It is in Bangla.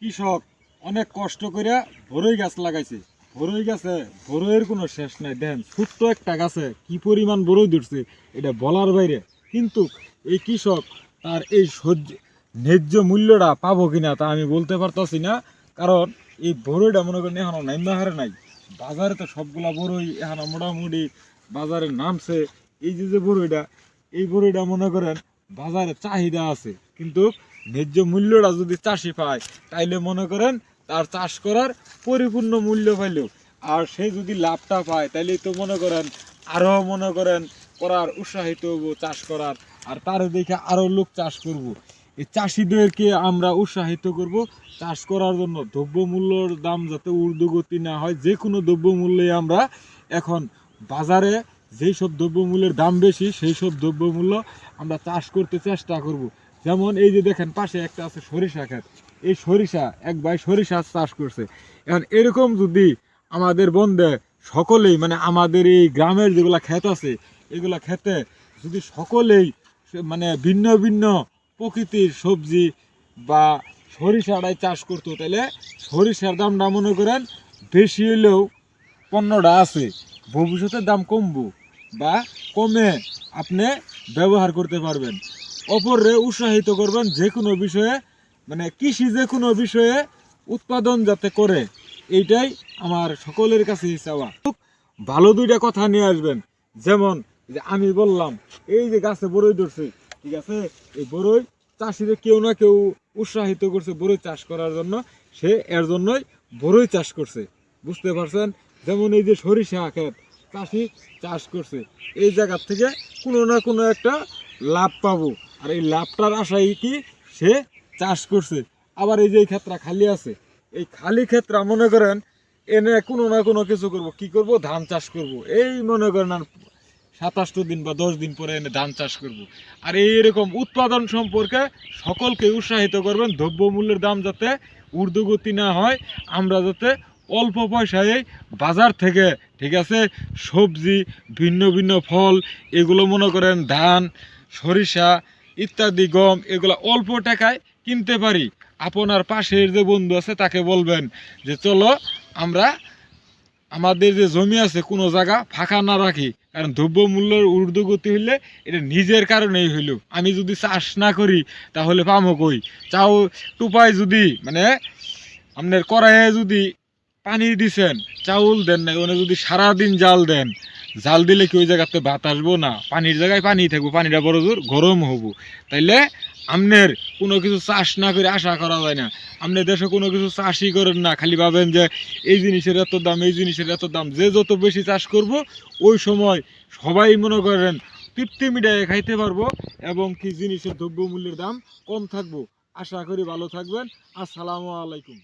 কৃষক অনেক কষ্ট করে বরই গাছ লাগাইছে। বরই গাছে বরইয়ের কোনো শেষ নাই। দেন ছোট্ট একটা গাছে কি পরিমাণ বরই ধরছে, এটা বলার বাইরে। কিন্তু এই কৃষক তার এই সহ্য, ন্যায্য মূল্যটা পাবো কিনা তা আমি বলতে পারতাছি না। কারণ এই বরইটা মনে করেন এখনও নাইমা হারে নাই। বাজারে তো সবগুলা বরই এখন মোটামুটি বাজারে নামছে। এই যে যে বরইটা এই বরইটা মনে করেন বাজারে চাহিদা আছে। কিন্তু ন্যায্য মূল্যটা যদি চাষি পায়, তাইলে মনে করেন তার চাষ করার পরিপূর্ণ মূল্য পাইলেও আর সে যদি লাভটা পায়, তাইলে তো মনে করেন আরও মনে করেন করার উৎসাহিত হব চাষ করার, আর তার দেখে আরও লোক চাষ করব। এই চাষিদেরকে আমরা উৎসাহিত করব চাষ করার জন্য দ্রব্যমূল্যর দাম যাতে ঊর্ধ্বগতি না হয় যে কোনো দ্রব্যমূল্যে আমরা এখন বাজারে যেই সব দ্রব্যমূল্যের দাম বেশি, সেই সব দ্রব্যমূল্য আমরা চাষ করতে চেষ্টা করব। যেমন এই যে দেখেন, পাশে একটা আছে সরিষা ক্ষেত। এই সরিষা, এক ভাই সরিষা চাষ করছে। এখন এরকম যদি আমাদের বন্ধে সকলেই মানে আমাদের এই গ্রামের যেগুলা ক্ষেত আছে, এগুলা খেতে যদি সকলেই মানে ভিন্ন ভিন্ন প্রকৃতির সবজি বা সরিষাটাই চাষ করতো, তাহলে সরিষার দামটা মনে করেন, বেশি হলেও পণ্যটা আছে। ভবিষ্যতে দাম কমবো বা কমে আপনি ব্যবহার করতে পারবেন। অপররে উৎসাহিত করবেন যে কোনো বিষয়ে মানে কৃষি যে কোনো বিষয়ে উৎপাদন যাতে করে, এইটাই আমার সকলের কাছে চাওয়া। খুব ভালো দুইটা কথা নিয়ে আসবেন। যেমন যে আমি বললাম, এই যে গাছে বড়ই ধরছে, ঠিক আছে? এই বড়ই চাষিরে কেউ না কেউ উৎসাহিত করছে বড়ই চাষ করার জন্য। সে এর জন্যই বড়ই চাষ করছে। বুঝতে পারছেন? যেমন এই যে সরিষা ক্ষেত, চাষি চাষ করছে। এই জায়গার থেকে কোনো না কোনো একটা লাভ পাবো। আর এই লাভটার আশায় কি? সে চাষ করছে। আবার এই যে এই ক্ষেত্রা খালি আছে, এই খালি ক্ষেত্রা মনে করেন এনে কোনো না কোনো কিছু করব। কি করব? ধান চাষ করব। এই মনে করেন আর সাতাশটো দিন বা দশ দিন পরে এনে ধান চাষ করব। আর এই এরকম উৎপাদন সম্পর্কে সকলকে উৎসাহিত করবেন দ্রব্যমূল্যের দাম যাতে ঊর্ধ্বগতি না হয়, আমরা যাতে অল্প পয়সায় বাজার থেকে, ঠিক আছে, সবজি, ভিন্ন ভিন্ন ফল, এগুলো মনে করেন ধান, সরিষা ইত্যাদি, গম, এগুলো অল্প টাকায় কিনতে পারি। আপনার পাশের যে বন্ধু আছে, তাকে বলবেন যে, চলো, আমরা আমাদের যে জমি আছে, কোনো জায়গা ফাঁকা না রাখি। কারণ দ্রব্যমূল্যের ঊর্ধ্বগতি হইলে এটা নিজের কারণেই হইল। আমি যদি চাষ না করি, তাহলে পামো কই? চাও, টুপায় যদি মানে আপনার কড়াইয়ে যদি পানি দিছেন, চাউল দেন না ওনে যদি সারাদিন জাল দেন জাল দিলে কি ওই জায়গাতে ভাত আসব না? পানির জায়গায় পানি থাকব, পানিটা বড় জোর গরম হব। তাইলে আমনের কোনো কিছু চাষ না করে আশা করা যায় না। আপনি দেশে কোনো কিছু চাষই করেন না, খালি ভাবেন যে এই জিনিসের এত দাম, এই জিনিসের এত দাম। যে যত বেশি চাষ করব, ওই সময় সবাই মনে করেন তৃপ্তি মিটাইয়ে খাইতে পারব এবং কি জিনিসের দ্রব্যমূল্যের দাম কম থাকব। আশা করি ভালো থাকবেন। আসসালামু আলাইকুম।